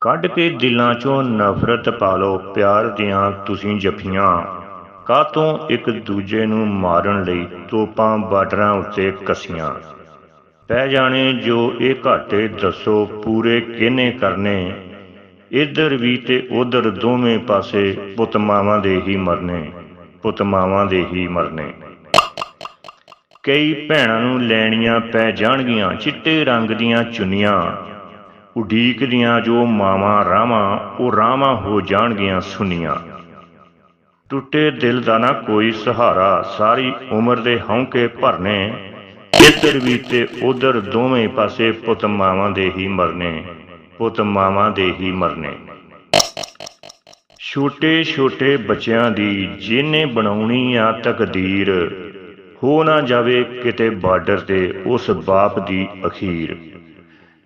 ਕੱਢ ਕੇ ਦਿਲਾਂ ਚੋਂ ਨਫ਼ਰਤ ਪਾ ਲਓ ਪਿਆਰ ਦੀਆਂ ਤੁਸੀਂ ਜੱਫੀਆਂ। ਕਾਤੋਂ ਇੱਕ ਦੂਜੇ ਨੂੰ ਮਾਰਨ ਲਈ ਤੋਪਾਂ ਬਾਰਡਰਾਂ ਉੱਤੇ ਕਸੀਆਂ। ਪੈ ਜਾਣੇ ਜੋ ਇਹ ਘਾਟੇ ਦੱਸੋ, ਪੂਰੇ ਕਿਹਨੇ ਕਰਨੇ? ਇਧਰ ਵੀ ਤੇ ਉਧਰ ਦੋਵੇਂ ਪਾਸੇ ਪੁੱਤ ਮਾਵਾਂ ਦੇ ਹੀ ਮਰਨੇ ਪੁੱਤ ਮਾਵਾਂ ਦੇ ਹੀ ਮਰਨੇ। ਕਈ ਭੈਣਾਂ ਨੂੰ ਲੈਣੀਆਂ ਪੈ ਜਾਣਗੀਆਂ, ਚਿੱਟੇ ਰੰਗ ਦੀਆਂ ਚੁੰਨੀਆਂ। ਉਡੀਕ ਦੀਆਂ ਜੋ ਮਾਵਾਂ ਰਾਵਾਂ, ਉਹ ਰਾਵਾਂ ਹੋ ਜਾਣਗੀਆਂ ਸੁਨੀਆਂ। ਟੁੱਟੇ ਦਿਲ ਦਾ ਨਾ ਕੋਈ ਸਹਾਰਾ, ਸਾਰੀ ਉਮਰ ਦੇ ਹੌਂਕੇ ਭਰਨੇ। ਇੱਧਰ ਵੀ ਤੇ ਉਧਰ ਦੋਵੇਂ ਪਾਸੇ ਪੁੱਤ ਮਾਵਾਂ ਦੇ ਹੀ ਮਰਨੇ, ਪੁੱਤ ਮਾਵਾਂ ਦੇ ਹੀ ਮਰਨੇ। ਛੋਟੇ ਛੋਟੇ ਬੱਚਿਆਂ ਦੀ ਜਿਹਨੇ ਬਣਾਉਣੀ ਆ ਤਕਦੀਰ, ਹੋ ਨਾ ਜਾਵੇ ਕਿਤੇ ਬਾਰਡਰ ਤੇ ਉਸ ਬਾਪ ਦੀ ਅਖੀਰ।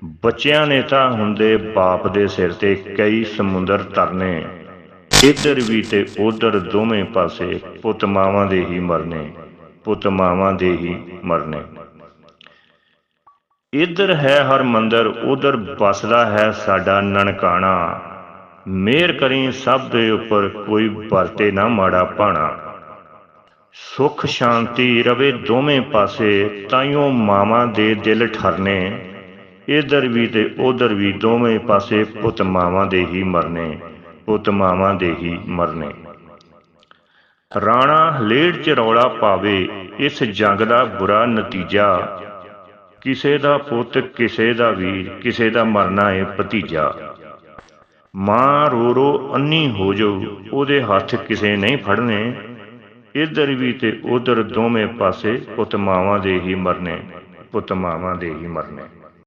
ਬੱਚਿਆਂ ਨੇ ਤਾਂ ਹੁੰਦੇ ਬਾਪ ਦੇ ਸਿਰ ਤੇ ਕਈ ਸਮੁੰਦਰ ਤਰਨੇ। ਇੱਧਰ ਵੀ ਤੇ ਉਧਰ ਦੋਵੇਂ ਪਾਸੇ ਪੁੱਤ ਮਾਵਾਂ ਦੇ ਹੀ ਮਰਨੇ, ਪੁੱਤ ਮਾਵਾਂ ਦੇ ਹੀ ਮਰਨੇ। ਇੱਧਰ ਹੈ ਹਰ ਮੰਦਰ, ਉਧਰ ਬਸਦਾ ਹੈ ਸਾਡਾ ਨਨਕਾਣਾ। ਮਿਹਰ ਕਰੀ ਸਭ ਦੇ ਉੱਪਰ ਕੋਈ ਵਰਤੇ ਨਾ ਮਾੜਾ ਭਾਣਾ। ਸੁਖ ਸ਼ਾਂਤੀ ਰਵੇ ਦੋਵੇਂ ਪਾਸੇ, ਤਾਈਓ ਮਾਵਾਂ ਦੇ ਦਿਲ ਠਰਨੇ। ਇਧਰ ਵੀ ਤੇ ਉਧਰ ਵੀ ਦੋਵੇਂ ਪਾਸੇ ਪੁੱਤ ਮਾਵਾਂ ਦੇ ਹੀ ਮਰਨੇ, ਪੁੱਤ ਮਾਵਾਂ ਦੇ ਹੀ ਮਰਨੇ। ਰਾਣਾ ਹਲੇੜ ਚ ਰੌਲਾ ਪਾਵੇ, ਇਸ ਜੰਗ ਦਾ ਬੁਰਾ ਨਤੀਜਾ। ਕਿਸੇ ਦਾ ਪੁੱਤ, ਕਿਸੇ ਦਾ ਵੀਰ, ਕਿਸੇ ਦਾ ਮਰਨਾ ਏ ਭਤੀਜਾ। ਮਾਂ ਰੋ ਰੋ ਅੰਨੀ ਹੋ ਜਾਊ ਉਹਦੇ ਹੱਥ ਕਿਸੇ ਨਹੀਂ ਫੜਨੇ। ਇਧਰ ਵੀ ਤੇ ਉਧਰ ਦੋਵੇਂ ਪਾਸੇ ਪੁੱਤ ਮਾਵਾਂ ਦੇ ਹੀ ਮਰਨੇ, ਪੁੱਤ ਮਾਵਾਂ ਦੇ ਹੀ ਮਰਨੇ।